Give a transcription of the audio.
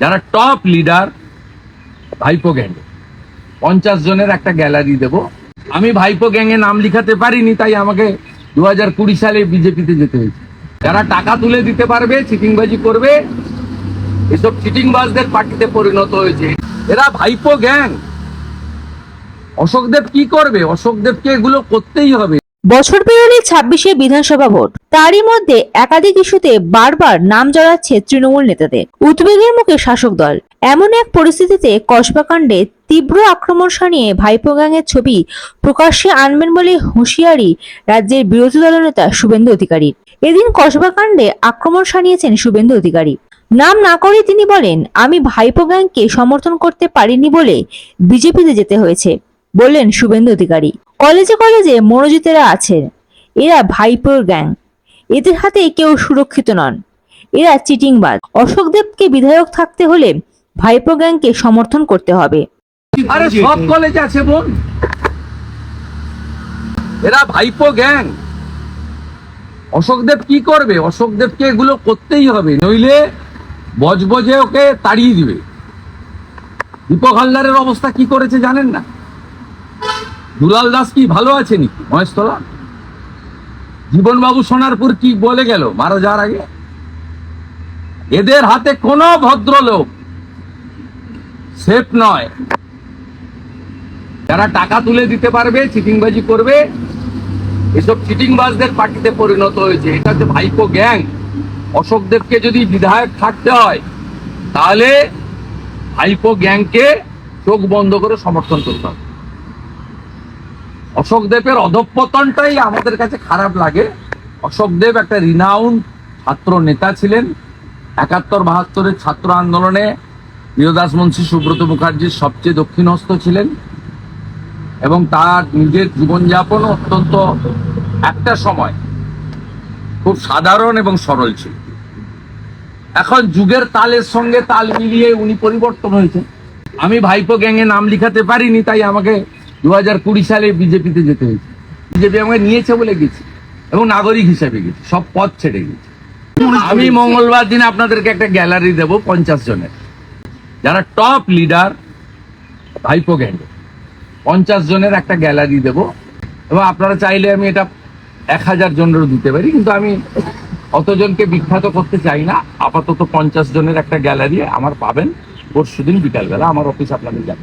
যারা top leader ভাইপো গ্যাংয়ে পঞ্চাশ জনের একটা গ্যালারি দেব। আমি ভাইপো গ্যাংয়ে নাম লিখাতে পারিনি, তাই আমাকে দু হাজার কুড়ি সালে বিজেপিতে যেতে হয়েছে। যারা টাকা তুলে দিতে পারবে চিটিংবাজি করবে, এসব চিটিংবাজদের পার্টিতে পরিণত হয়েছে। এরা ভাইপো গ্যাং অশোকদেব কি করবে? অশোকদেবকে এগুলো করতেই হবে। বছর পেরোলে ছাব্বিশে বিধানসভা ভোট। তারই মধ্যে একাধিক ইস্যুতে বারবার নাম জড়াচ্ছে তৃণমূল নেতাদের। উদ্বেগের মুখে শাসক দল। এমন এক পরিস্থিতিতে কসবাকাণ্ডে তীব্র আক্রমণ সানিয়ে ভাইপো গ্যাংয়ের ছবি প্রকাশ্যে আনবেন বলে হুঁশিয়ারি রাজ্যের বিরোধী দলনেতা শুভেন্দু অধিকারী এদিন কসবাকাণ্ডে আক্রমণ সানিয়েছেন শুভেন্দু অধিকারী। নাম না করে তিনি বলেন, আমি ভাইপো গ্যাংকে সমর্থন করতে পারিনি বলে বিজেপিতে যেতে হয়েছে, বললেন শুভেন্দু অধিকারী। কলেজে কলেজে মনোজিতেরা আছেন। এরা ভাইপোর গ্যাং। এদের হাতে কেউ সুরক্ষিত নন। এরা চিটিংবাজ। অশোক দেবকে বিধায়ক থাকতে হলে ভাইপো গ্যাংকে সমর্থন করতে হবে। আরে সব কলেজ আছে বোন। এরা ভাইপো গ্যাং। অশোকদেব কি করবে? অশোক দেবকে এগুলো করতেই হবে, নইলে বজবজে ওকে তাড়িয়ে দিবে। দীপক হালদারের অবস্থা কি করেছে জানেন না? দুলাল দাস কি ভালো আছে নাকি? মহেশতলা? জীবনবাবু সোনারপুর কি বলে গেল? মারা যাওয়ার আগে? এদের হাতে কোনো ভদ্রলোক সেফ নয়। যারা টাকা তুলে দিতে পারবে, চিটিংবাজি করবে, এসব চিটিংবাজদের পার্টিতে পরিণত হয়েছে। এটা হচ্ছে ভাইপো গ্যাং। অশোকদেবকে যদি বিধায়ক থাকতে হয়, তাহলে ভাইপো গ্যাংকে চোখ বন্ধ করে সমর্থন করতে হবে। অশোকদেবের অধঃপতনটাই আমাদের কাছে খারাপ লাগে। অশোকদেব একটা রিনাউন ছাত্র নেতা ছিলেন। একাত্তর বাহাত্তরের ছাত্র আন্দোলনে প্রিয়দাস মুন্সী, সুব্রত মুখার্জির সবচেয়ে দক্ষিণস্থ ছিলেন এবং তার নিজের জীবনযাপন অত্যন্ত একটা সময় খুব সাধারণ এবং সরল ছিল। এখন যুগের তালের সঙ্গে তাল মিলিয়ে উনি পরিবর্তন হয়েছে আমি ভাইপো গ্যাংয়ে নাম লিখাতে পারিনি, তাই আমাকে দু হাজার কুড়ি সালে বিজেপিতে যেতে হয়েছে। বিজেপি আমাকে নিয়েছে বলে গেছি এবং নাগরিক হিসেবে গেছি, সব পথ ছেড়ে গেছি। আমি মঙ্গলবার দিন আপনাদেরকে একটা গ্যালারি দেব পঞ্চাশ জনের। যারা টপ লিডার, ভাইপো গ্যাংয়ে পঞ্চাশ জনের একটা গ্যালারি দেব এবং আপনারা চাইলে আমি এটা এক হাজার জনেরও দিতে পারি, কিন্তু আমি অতজনকে বিখ্যাত করতে চাই না। আপাতত পঞ্চাশ জনের একটা গ্যালারি আমার পাবেন। পরশু দিন বিকালবেলা আমার অফিস আপনাদের যাবে